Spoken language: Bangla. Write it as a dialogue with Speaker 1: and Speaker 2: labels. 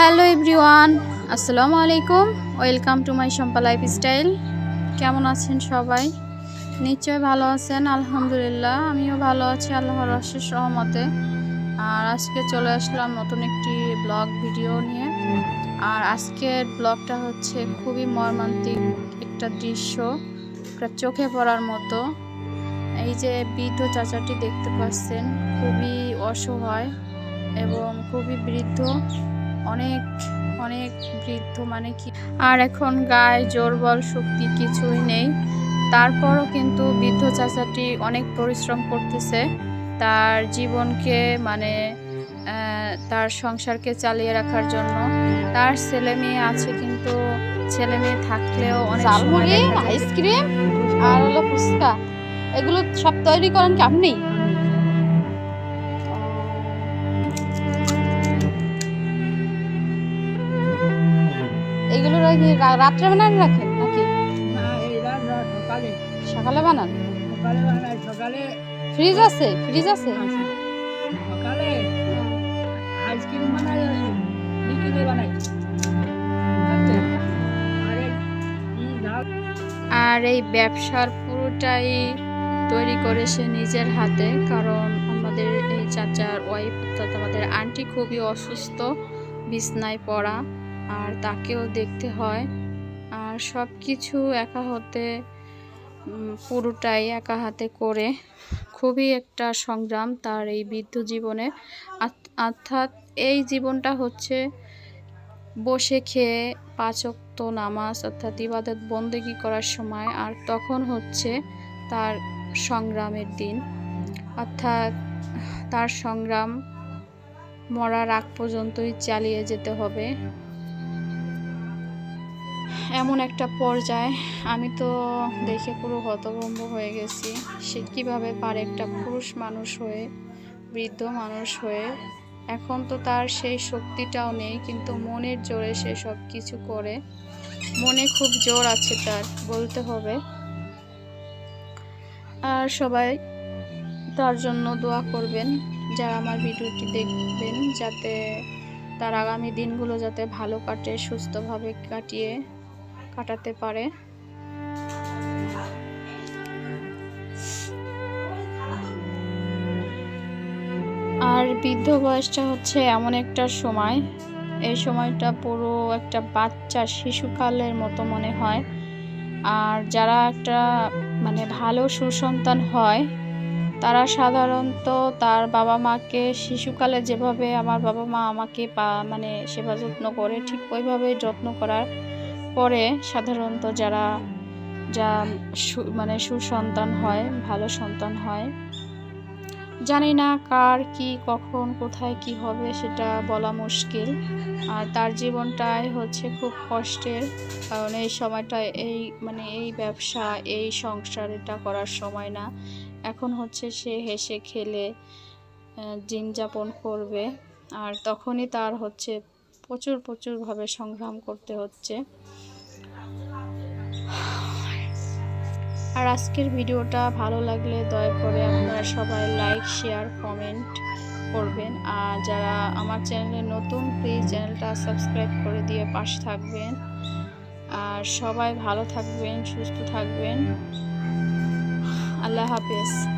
Speaker 1: হ্যালো এভরিওয়ান, আসসালামু আলাইকুম। Welcome to my Shampa lifestyle কেমন আছেন সবাই? নিশ্চয়ই ভালো আছেন, আলহামদুলিল্লাহ। আমিও ভালো আছি, আল্লাহর অশেষ সহমতে আর আজকে চলে আসলাম নতুন একটি ব্লগ ভিডিও নিয়ে। আর আজকের ব্লগটা হচ্ছে খুবই মর্মান্তিক একটা দৃশ্য, একটা চোখে পড়ার মতো। এই যে বৃদ্ধ চাচাটি দেখতে পাচ্ছেন, খুবই অসহায় এবং খুবই বৃদ্ধ। অনেক অনেক বৃদ্ধ মানে কি? আর এখন গায়ে জোর বল শক্তি কিছুই নেই। তারপরও কিন্তু বৃদ্ধ চাচাটি অনেক পরিশ্রম করতেছে। তার জীবনকে মানে তার সংসারকে চালিয়ে রাখার জন্য। তার ছেলে মেয়ে আছে কিন্তু ছেলে মেয়ে থাকলেও অনেক
Speaker 2: আইসক্রিম আর হলো ফুচকা। এগুলো সব তৈরি করেন কি আপনি রাত্রে বানান রাখেন নাকি?
Speaker 3: সকালে।
Speaker 2: সকালে বানান?
Speaker 3: সকালে
Speaker 2: ফ্রিজ আছে? ফ্রিজ আছে?
Speaker 3: সকালে আইসক্রিম বানাই বিকেলে বানাই। আর
Speaker 1: এই ব্যবসার পুরোটাই তৈরি করে সে নিজের হাতে কারণ আমাদের এই চাচার ওয়াইফ অর্থাৎ আমাদের আন্টি খুবই অসুস্থ বিছনায় পড়া। আর তাকেও দেখতে হয়। আর সব কিছু একা হতে পুরোটাই একা হাতে করে খুবই একটা সংগ্রাম তার এই বৃদ্ধ জীবনে। অর্থাৎ এই জীবনটা হচ্ছে বসে খেয়ে পাঁচক্ত নামাজ, অর্থাৎ ইবাদত বন্দেগি করার সময়, আর তখন হচ্ছে তার সংগ্রামের দিন। অর্থাৎ তার সংগ্রাম মরার আগ পর্যন্তই চালিয়ে যেতে হবে। এমন একটা পর্যায়ে আমি তো দেখে পুরো হতভম্ব হয়ে গেছি। সে কীভাবে পারে একটা পুরুষ মানুষ হয়ে, বৃদ্ধ মানুষ হয়ে? এখন তো তার সেই শক্তিটাও নেই, কিন্তু মনের জোরে সে সব কিছু করে। মনে খুব জোর আছে তার, বলতে হবে। আর সবাই তার জন্য দোয়া করবেন, যারা আমার ভিডিওটি দেখবেন, যাতে তার আগামী দিনগুলো যাতে ভালো কাটে, সুস্থভাবে কাটিয়ে কাটাতে পারে। আর বৃদ্ধ বয়সটা হচ্ছে এমন একটা সময়। এই সময়টা পুরো একটা বাচ্চা শিশুকালের মতো মনে হয়। আর যারা একটা মানে ভালো সুসন্তান হয়, তারা সাধারণত তার বাবা মাকে শিশুকালে যেভাবে আমার বাবা মা আমাকে পা মানে সেবা যত্ন করে, ঠিক ওইভাবে যত্ন করার পরে সাধারণত যারা, যা মানে সুসন্তান হয়, ভালো সন্তান হয়, জানি না কার কি, কখন, কোথায় কি হবে সেটা বলা মুশকিল। আর তার জীবনটাই হচ্ছে খুব কষ্টের, কারণ এই সময়টা, এই মানে এই ব্যবসা, এই সংসার এটা করার সময় না। এখন হচ্ছে সে হেসে খেলে দিন যাপন করবে। আর তখনই তার হচ্ছে প্রচুর, প্রচুরভাবে সংগ্রাম করতে হচ্ছে। আর আজকের ভিডিওটা ভালো লাগলে দয়া করে আপনারা সবাই লাইক, শেয়ার, কমেন্ট করবেন। আর যারা আমার চ্যানেলে নতুন প্লিজ চ্যানেলটা সাবস্ক্রাইব করে দিয়ে পাশে থাকবেন। আর সবাই ভালো থাকবেন, সুস্থ থাকবেন। আল্লাহ হাফেজ।